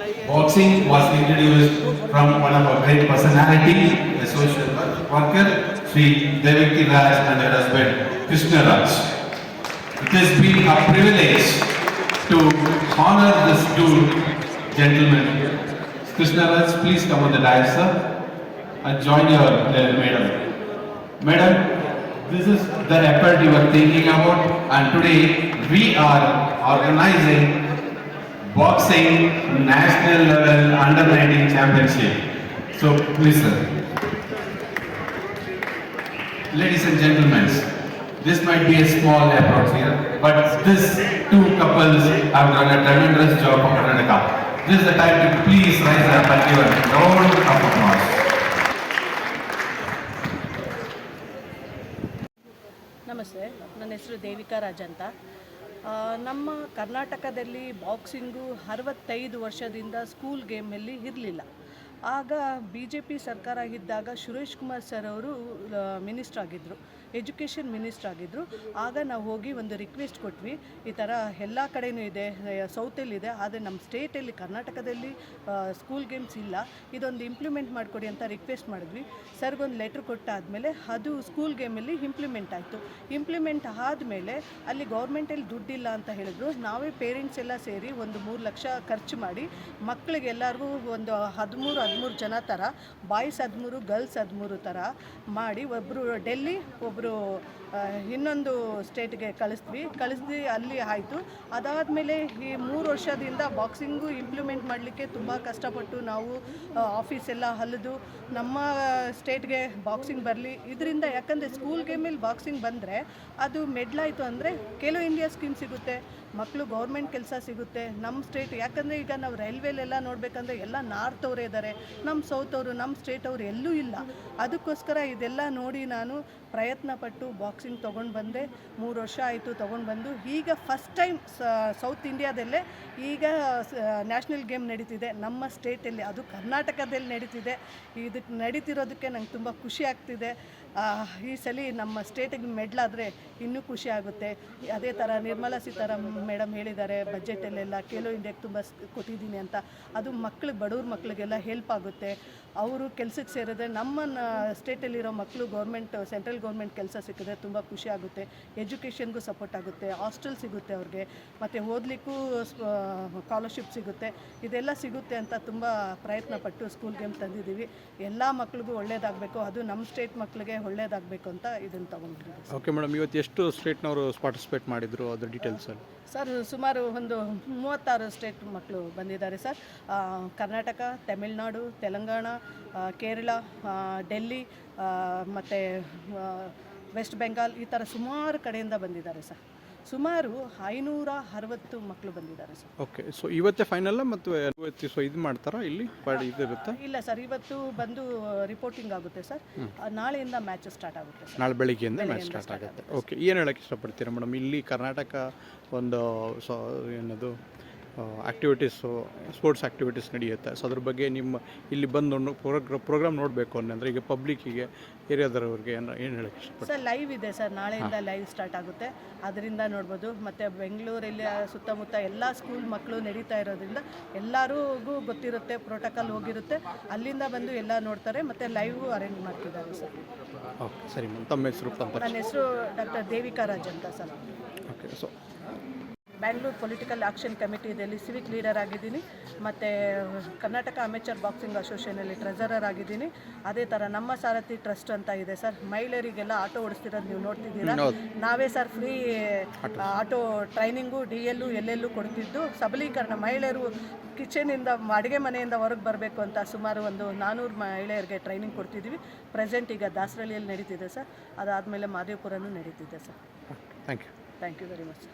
Boxing was introduced from one of our great personalities, the social worker, Sri Devaki Raj and her husband, Krishna Raj. It has been a privilege to honor this two gentlemen. Krishna Raj, please come on the dais, sir, and join your uh, madam. Madam, this is the effort you were thinking about, and today we are organizing boxing national level under 19 championship. So please, sir. Ladies and gentlemen, this might be a small approach here, but this two couples have done a tremendous job for Karnataka. This is the time to please rise up and give a round of applause. ನಮಸ್ತೆ ನನ್ನ ಹೆಸರು ದೇವಿಕಾ ರಾಜ್ ಅಂತ ಆ, ನಮ್ಮ ಕರ್ನಾಟಕದಲ್ಲಿ boxing ಅರವತ್ತೈದು ವರ್ಷದಿಂದ school ಗೇಮಲ್ಲಿ ಇರಲಿಲ್ಲ. ಆಗ ಬಿ ಜೆ ಪಿ ಸರ್ಕಾರ ಇದ್ದಾಗ ಸುರೇಶ್ ಕುಮಾರ್ ಸರ್ ಅವರು ಮಿನಿಸ್ಟ್ರ್ ಆಗಿದ್ದರು ಎಜುಕೇಷನ್ ಮಿನಿಸ್ಟ್ರ್ ಆಗಿದ್ದರು ಆಗ ನಾವು ಹೋಗಿ ಒಂದು ರಿಕ್ವೆಸ್ಟ್ ಕೊಟ್ವಿ, ಈ ಥರ ಎಲ್ಲ ಕಡೆಯೂ ಇದೆ ಸೌತಲ್ಲಿದೆ ಆದರೆ ನಮ್ಮ ಸ್ಟೇಟಲ್ಲಿ ಕರ್ನಾಟಕದಲ್ಲಿ ಸ್ಕೂಲ್ ಗೇಮ್ಸ್ ಇಲ್ಲ, ಇದೊಂದು ಇಂಪ್ಲಿಮೆಂಟ್ ಮಾಡಿಕೊಡಿ ಅಂತ ರಿಕ್ವೆಸ್ಟ್ ಮಾಡಿದ್ವಿ. ಸರ್ಗೊಂದು ಲೆಟ್ರ್ ಕೊಟ್ಟಾದಮೇಲೆ ಅದು ಸ್ಕೂಲ್ ಗೇಮಲ್ಲಿ ಇಂಪ್ಲಿಮೆಂಟ್ ಆಯಿತು. ಇಂಪ್ಲಿಮೆಂಟ್ ಆದಮೇಲೆ ಅಲ್ಲಿ ಗೌರ್ಮೆಂಟಲ್ಲಿ ದುಡ್ಡಿಲ್ಲ ಅಂತ ಹೇಳಿದ್ರು. ನಾವೇ ಪೇರೆಂಟ್ಸ್ ಎಲ್ಲ ಸೇರಿ ಒಂದು ಮೂರು ಲಕ್ಷ ಖರ್ಚು ಮಾಡಿ ಮಕ್ಕಳಿಗೆಲ್ಲರಿಗೂ ಒಂದು ಹದಿಮೂರು ಹದಿಮೂರು ಜನ ಥರ, ಬಾಯ್ಸ್ ಹದಿಮೂರು, ಗರ್ಲ್ಸ್ ಹದಿಮೂರು ಥರ ಮಾಡಿ ಒಬ್ಬರು ಡೆಲ್ಲಿ ಒಬ್ಬರು ಇನ್ನೊಂದು ಸ್ಟೇಟ್ಗೆ ಕಳಿಸ್ದ್ವಿ. ಕಳಿಸ್ದು, ಅಲ್ಲಿ ಆಯಿತು. ಅದಾದಮೇಲೆ ಈ ಮೂರು ವರ್ಷದಿಂದ ಬಾಕ್ಸಿಂಗು ಇಂಪ್ಲಿಮೆಂಟ್ ಮಾಡಲಿಕ್ಕೆ ತುಂಬ ಕಷ್ಟಪಟ್ಟು ನಾವು ಆಫೀಸ್ ಎಲ್ಲ ಹಲಿದು ನಮ್ಮ ಸ್ಟೇಟ್ಗೆ ಬಾಕ್ಸಿಂಗ್ ಬರಲಿ. ಇದರಿಂದ ಯಾಕಂದರೆ ಸ್ಕೂಲ್ ಗೇಮಲ್ಲಿ ಬಾಕ್ಸಿಂಗ್ ಬಂದರೆ ಅದು ಮೆಡ್ಲಾಯಿತು ಅಂದರೆ ಕೆಲವು ಇಂಡಿಯಾ ಸ್ಕೀಮ್ ಸಿಗುತ್ತೆ ಮಕ್ಕಳು ಗೌರ್ಮೆಂಟ್ ಕೆಲಸ ಸಿಗುತ್ತೆ. ನಮ್ಮ ಸ್ಟೇಟ್ ಯಾಕಂದರೆ ಈಗ ನಾವು ರೈಲ್ವೆಲೆಲ್ಲ ನೋಡಬೇಕಂದ್ರೆ ಎಲ್ಲ ನಾರ್ತ್ ಅವರೇ ಇದ್ದಾರೆ ನಮ್ಮ ಸೌತ್ ಅವರು, ನಮ್ಮ ಸ್ಟೇಟ್ ಅವರು ಎಲ್ಲೂ ಇಲ್ಲ. ಅದಕ್ಕೋಸ್ಕರ ಇದೆಲ್ಲ ನೋಡಿ ನಾನು ಪ್ರಯತ್ನ ಪಟ್ಟು ಬಾಕ್ಸಿಂಗ್ ತೊಗೊಂಡು ಬಂದೆ. ಮೂರು ವರ್ಷ ಆಯಿತು ತೊಗೊಂಡು ಬಂದು. ಈಗ ಫಸ್ಟ್ ಟೈಮ್ ಸೌತ್ ಇಂಡಿಯಾದಲ್ಲೇ ಈಗ ನ್ಯಾಷನಲ್ ಗೇಮ್ ನಡೀತಿದೆ. ನಮ್ಮ ಸ್ಟೇಟಲ್ಲಿ ಅದು ಕರ್ನಾಟಕದಲ್ಲಿ ನಡೀತಿದೆ. ಇದಕ್ಕೆ ನಡೀತಿರೋದಕ್ಕೆ ನಂಗೆ ತುಂಬ ಖುಷಿ ಆಗ್ತಿದೆ. ಈ ಸಲ ನಮ್ಮ ಸ್ಟೇಟಿಗೆ ಮೆಡ್ಲಾದರೆ ಇನ್ನೂ ಖುಷಿ ಆಗುತ್ತೆ. ಅದೇ ಥರ ನಿರ್ಮಲಾ ಸೀತಾರಾಮನ್ ಮೇಡಮ್ ಹೇಳಿದ್ದಾರೆ ಬಜೆಟಲ್ಲೆಲ್ಲ ಖೇಲೋ ಇಂಡಿಯಾಗೆ ತುಂಬ ಕೊಟ್ಟಿದ್ದೀನಿ ಅಂತ. ಅದು ಮಕ್ಳಿಗೆ ಬಡವ್ರ ಮಕ್ಳಿಗೆಲ್ಲ ಹೆಲ್ಪ್ ಆಗುತ್ತೆ. ಅವರು ಕೆಲಸಕ್ಕೆ ಸೇರಿದ್ರೆ ನಮ್ಮ ಸ್ಟೇಟಲ್ಲಿರೋ ಮಕ್ಕಳು ಗೌರ್ಮೆಂಟ್ ಸೆಂಟ್ರಲ್ ಗೌರ್ಮೆಂಟ್ ಕೆಲಸ ಸಿಕ್ಕಿದ್ರೆ ತುಂಬ ಖುಷಿ ಆಗುತ್ತೆ. ಎಜುಕೇಷನ್ಗೂ ಸಪೋರ್ಟ್ ಆಗುತ್ತೆ. ಹಾಸ್ಟೆಲ್ ಸಿಗುತ್ತೆ ಅವ್ರಿಗೆ. ಮತ್ತು ಓದಲಿಕ್ಕೂ ಸ್ಕಾಲರ್ಶಿಪ್ ಸಿಗುತ್ತೆ. ಇದೆಲ್ಲ ಸಿಗುತ್ತೆ ಅಂತ ತುಂಬ ಪ್ರಯತ್ನ ಪಟ್ಟು ಸ್ಕೂಲ್ ಗೇಮ್ ತಂದಿದ್ದೀವಿ. ಎಲ್ಲ ಮಕ್ಳಿಗೂ ಒಳ್ಳೇದಾಗಬೇಕು. ಅದು ನಮ್ಮ ಸ್ಟೇಟ್ ಮಕ್ಕಳಿಗೆ ಒಳ್ಳೇದಾಗಬೇಕು ಅಂತ ಇದನ್ನು ತೊಗೊಂಡಿದ್ದೀವಿ. ಓಕೆ ಮೇಡಮ್ ಇವತ್ತು ಎಷ್ಟು ಸ್ಟೇಟ್ನವರು ಪಾರ್ಟಿಸಿಪೇಟ್ ಮಾಡಿದ್ರು ಅದ್ರ ಡೀಟೇಲ್ಸ್ ಸರ್ ಸುಮಾರು ಒಂದು ಮೂವತ್ತಾರು ಸ್ಟೇಟ್ ಮಕ್ಕಳು ಬಂದಿದ್ದಾರೆ ಸರ್. ಕರ್ನಾಟಕ ತಮಿಳುನಾಡು ತೆಲಂಗಾಣ ಕೇರಳ ಡೆಲ್ಲಿ ಮತ್ತು ವೆಸ್ಟ್ ಬೆಂಗಾಲ್ ಈ ಥರ ಸುಮಾರು ಕಡೆಯಿಂದ ಬಂದಿದ್ದಾರೆ ಸರ್. ಸುಮಾರು ಐನೂರ ಅರವತ್ತು ಮಕ್ಕಳು ಬಂದಿದ್ದಾರೆ ಸರ್. ಓಕೆ ಸೊ ಇವತ್ತೇ ಫೈನಲ್ ಮತ್ತು ಇವತ್ತು ಸೊ ಇದು ಮಾಡ್ತಾರಾ? ಇಲ್ಲಿ ಪಾಡಿ ಇಲ್ಲ ಸರ್ ಇವತ್ತು ಬಂದು ರಿಪೋರ್ಟಿಂಗ್ ಆಗುತ್ತೆ ಸರ್. ನಾಳೆಯಿಂದ ಮ್ಯಾಚ್ ಸ್ಟಾರ್ಟ್ ಆಗುತ್ತೆ ಸರ್. ನಾಳೆ ಬೆಳಿಗ್ಗೆಯಿಂದ ಮ್ಯಾಚ್ ಸ್ಟಾರ್ಟ್ ಆಗುತ್ತೆ. ಓಕೆ ಏನು ಹೇಳಕ್ಕೆ ಇಷ್ಟಪಡ್ತೀರಾ ಮೇಡಮ್ ಇಲ್ಲಿ ಕರ್ನಾಟಕ ಒಂದು ಸೊ ಏನದು? ಆ್ಯಕ್ಟಿವಿಟೀಸು ಸ್ಪೋರ್ಟ್ಸ್ ಆ್ಯಕ್ಟಿವಿಟೀಸ್ ನಡೆಯುತ್ತೆ. ಸೊ ಅದ್ರ ಬಗ್ಗೆ ನಿಮ್ಮ ಇಲ್ಲಿ ಬಂದು ಪ್ರೋಗ್ರಾಮ್ ನೋಡಬೇಕು ಅನ್ನೋದ್ರೆ ಈಗ ಪಬ್ಲಿಕ್ಕಿಗೆ ಏರಿಯಾದವ್ರಿಗೆ ಏನು ಏನು ಹೇಳಕ್ಕೆ ಸರ್ ಲೈವ್ ಇದೆ ಸರ್. ನಾಳೆಯಿಂದ ಲೈವ್ ಸ್ಟಾರ್ಟ್ ಆಗುತ್ತೆ. ಅದರಿಂದ ನೋಡ್ಬೋದು. ಮತ್ತು ಬೆಂಗಳೂರಲ್ಲಿ ಸುತ್ತಮುತ್ತ ಎಲ್ಲ ಸ್ಕೂಲ್ ಮಕ್ಕಳು ನಡೀತಾ ಇರೋದ್ರಿಂದ ಎಲ್ಲರಿಗೂ ಗೊತ್ತಿರುತ್ತೆ ಪ್ರೋಟೋಕಾಲ್ ಹೋಗಿರುತ್ತೆ. ಅಲ್ಲಿಂದ ಬಂದು ಎಲ್ಲ ನೋಡ್ತಾರೆ. ಮತ್ತು ಲೈವ್ ಅರೇಂಜ್ ಮಾಡ್ತಿದ್ದಾರೆ ಸರ್. ಓಕೆ ಸರಿ ಮ್ಯಾಮ್. ತಮ್ಮ ಹೆಸರು ತಮ್ಮ ನನ್ನ ಹೆಸರು ಡಾಕ್ಟರ್ ದೇವಿಕಾ ರಾಜ್ ಅಂತ sir. Okay so Bangalore political action ಕಮಿಟಿದಲ್ಲಿ civic leader ಆಗಿದ್ದೀನಿ. ಮತ್ತು ಕರ್ನಾಟಕ ಅಮೆಚರ್ ಬಾಕ್ಸಿಂಗ್ ಅಸೋಸಿಯೇಷನಲ್ಲಿ ಟ್ರೆಸರರ್ ಆಗಿದ್ದೀನಿ. ಅದೇ ಥರ ನಮ್ಮ ಸಾರಥಿ ಟ್ರಸ್ಟ್ ಅಂತ ಇದೆ ಸರ್. ಮಹಿಳೆಯರಿಗೆಲ್ಲ ಆಟೋ ಓಡಿಸ್ತಿರೋದು ನೀವು ನೋಡ್ತಿದ್ದೀರಾ? ನಾವೇ sir free auto training D L ಎಲ್ಲೆಲ್ಲೂ ಕೊಡ್ತಿದ್ದು. ಸಬಲೀಕರಣ ಮಹಿಳೆಯರು ಕಿಚನಿಂದ ಅಡುಗೆ ಮನೆಯಿಂದ ಹೊರಗೆ ಬರಬೇಕು ಅಂತ ಸುಮಾರು ಒಂದು ನಾನ್ನೂರು ಮಹಿಳೆಯರಿಗೆ ಟ್ರೈನಿಂಗ್ ಕೊಡ್ತಿದ್ದೀವಿ. ಪ್ರೆಸೆಂಟ್ ಈಗ ದಾಸರಳ್ಳಿಯಲ್ಲಿ ನಡೀತಿದೆ ಸರ್. ಅದಾದಮೇಲೆ ಮಾದೇವಪುರನೂ ನಡೀತಿದೆ sir. Thank you thank you very much